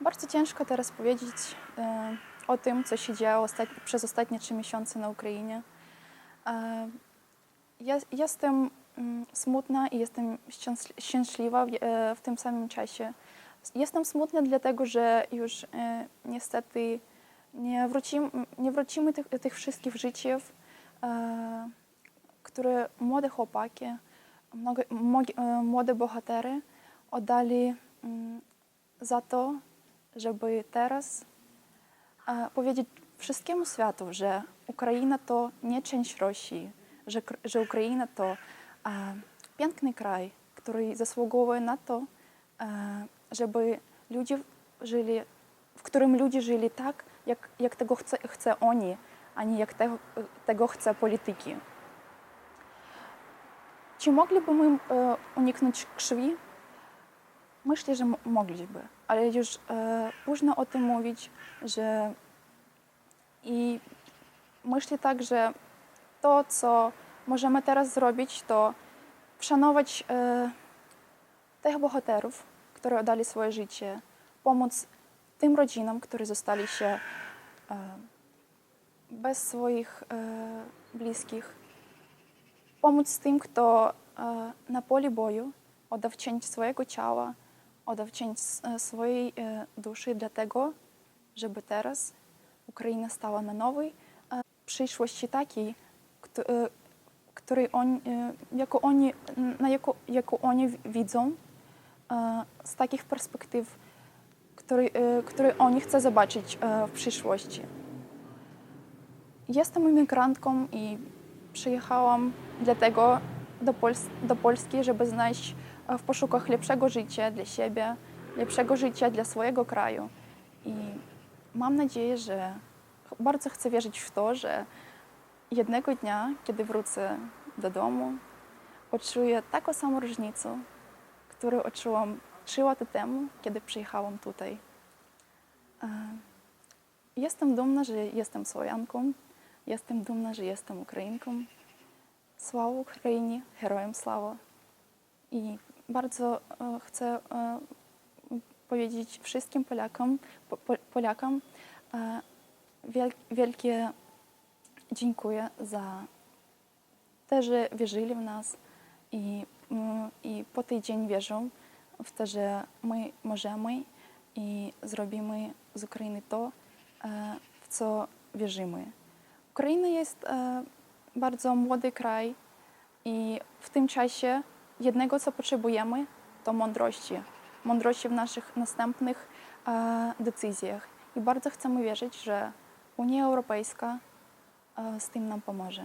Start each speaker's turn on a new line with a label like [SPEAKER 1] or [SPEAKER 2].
[SPEAKER 1] Bardzo ciężko teraz powiedzieć e, o tym, co się działo ostat... przez ostatnie trzy miesiące na Ukrainie. E, ja, jestem mm, smutna i jestem szczęśliwa w, e, w tym samym czasie. Jestem smutna dlatego, że już e, niestety nie, wrócim, nie wrócimy tych, tych wszystkich życiów, które młode chłopaki, młode bohatery oddali mm, za to, żeby teraz e, powiedzieć wszystkiemu światu, że Ukraina to nie część Rosji, że, że Ukraina to e, piękny kraj, który zasługuje na to, e, żeby ludzie żyli, w którym ludzie żyli tak, jak, jak tego chce, chce oni, a nie jak tego, tego chce polityki. Czy moglibyśmy e, uniknąć krwi? Myślę, że mogliby, ale już e, późno o tym mówić, że i myślę tak, że to, co możemy teraz zrobić, to szanować e, tych bohaterów, którzy oddali swoje życie, pomóc tym rodzinom, które zostali się e, bez swoich e, bliskich, pomóc tym, kto e, na polu boju oddał część swojego ciała, e, swojej e, duszy dlatego, żeby teraz Ukraina stała na nowej przyszłości takiej, e, której e, jaką oni, na jaką, jaką oni widzą z takich perspektyw, które, e, które oni chcą zobaczyć w przyszłości. Jestem imigrantką i przyjechałam dlatego do, Pols- do Polski, żeby znaleźć w poszukach lepszego życia dla siebie, lepszego życia dla swojego kraju. I mam nadzieję, że bardzo chcę wierzyć w to, że jednego dnia, kiedy wrócę do domu, odczuję taką samą różnicę, którą odczułam trzy lata temu, kiedy przyjechałam tutaj. E, Jestem dumna, że jestem Słowianką. Jestem dumna, że jestem Ukrainką. Sława Ukrainie, herojem sława. I bardzo e, chcę e, powiedzieć wszystkim Polakom, po, po, Polakom e, wiel, wielkie dziękuję za to, że wierzyli w nas i, mm, i po tej dzień wierzą w to, że my możemy i zrobimy z Ukrainy to, w co wierzymy. Ukraina jest bardzo młody kraj i w tym czasie jednego, co potrzebujemy, to mądrości. Mądrości w naszych następnych e, decyzjach. I bardzo chcemy wierzyć, że Unia Europejska e, z tym nam pomoże.